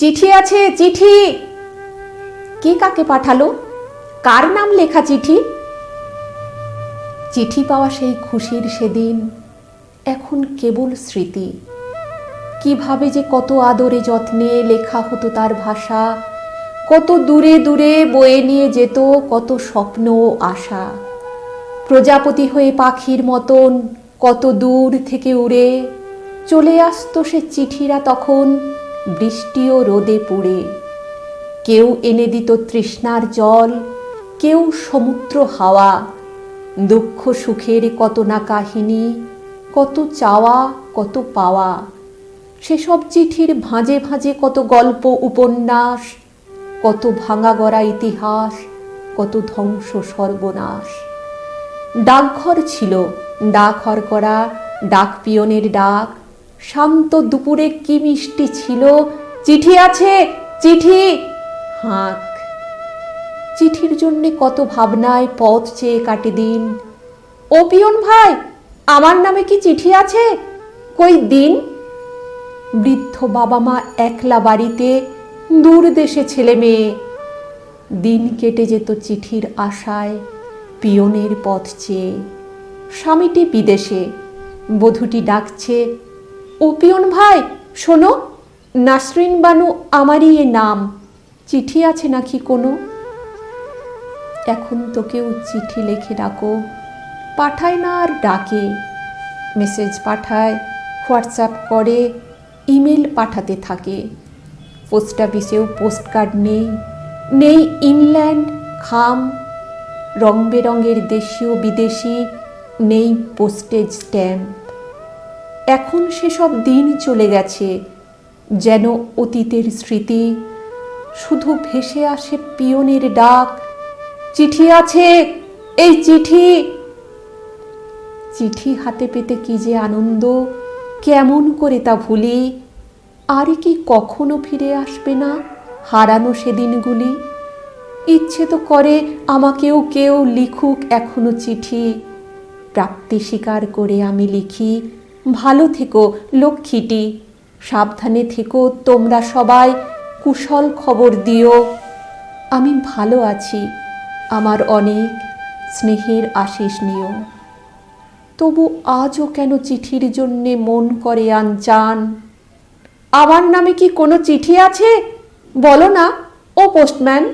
চিঠি আছে, চিঠি। কে কাকে পাঠালো? কার নাম লেখা চিঠি? চিঠি পাওয়া সেই খুশির সেদিন, এখন কেবল স্মৃতি। কীভাবে যে কত আদরে যত্নে লেখা হতো তার ভাষা, কত দূরে দূরে বয়ে নিয়ে যেত, কত স্বপ্ন আশা। প্রজাপতি হয়ে পাখির মতন কত দূর থেকে উড়ে চলে আসতো সে চিঠিরা তখন বৃষ্টি ও রোদে পুড়ে। কেউ এনে দিত তৃষ্ণার জল, কেউ সমুদ্র হাওয়া। দুঃখ সুখের কত না কাহিনী, কত চাওয়া, কত পাওয়া। সেসব চিঠির ভাঁজে ভাঁজে কত গল্প, উপন্যাস, কত ভাঙা গড়া ইতিহাস, কত ধ্বংস সর্বনাশ। ডাকঘর ছিল ডাকঘর করা ডাক পিয়নের ডাক শান্ত দুপুরে কি মিষ্টি ছিল? চিঠি আছে, চিঠি। হাঁক। চিঠির জন্যে কত ভাবনায় পথ চেয়ে কাটে দিন। ও পিয়ন ভাই, আমার নামে কি চিঠি আছে? কই দিন? বৃদ্ধ বাবা মা একলা বাড়িতে, দূর দেশে ছেলে মেয়ে। দিন কেটে যেত চিঠির আশায় পিয়নের পথ চেয়ে। স্বামীটি বিদেশে, বধূটি ডাকছে ও পিয়ন ভাই, শোনো, নাসরিন বানু আমারই এ নাম। চিঠি আছে নাকি কোনো? এখন তো কেউ চিঠি লেখে ডাকো। পাঠায় না আর ডাকে। মেসেজ পাঠায়, হোয়াটসঅ্যাপ করে, ইমেল পাঠাতে থাকে। পোস্ট অফিসেও পোস্ট কার্ড নেই। নেই ইনল্যান্ড, খাম, রং বেরঙের দেশীয় বিদেশি, নেই পোস্টেজ স্ট্যাম্প। এখন সেসব দিন চলে গেছে, যেন অতীতের স্মৃতি শুধু ভেসে আসে পিয়নের ডাক। চিঠি আছে, এই চিঠি। চিঠি হাতে পেতে কি যে আনন্দ, কেমন করে তা ভুলি। আর কি কখনো ফিরে আসবে না হারানো সেদিনগুলি ইচ্ছে তো করে আমাকেও কেউ লিখুক এখনও চিঠি। প্রাপ্তি স্বীকার করে আমি লিখি ভালো থেকো লক্ষ্মীটি। সাবধানে থেকো তোমরা সবাই। কুশল খবর দিও। আমি ভালো আছি, আমার অনেক স্নেহের আশিস নিও। তবু আজও কেন চিঠির জন্যে মন করে আনচান? আমার নামে কি কোনো চিঠি আছে? বলো না, ও পোস্টম্যান।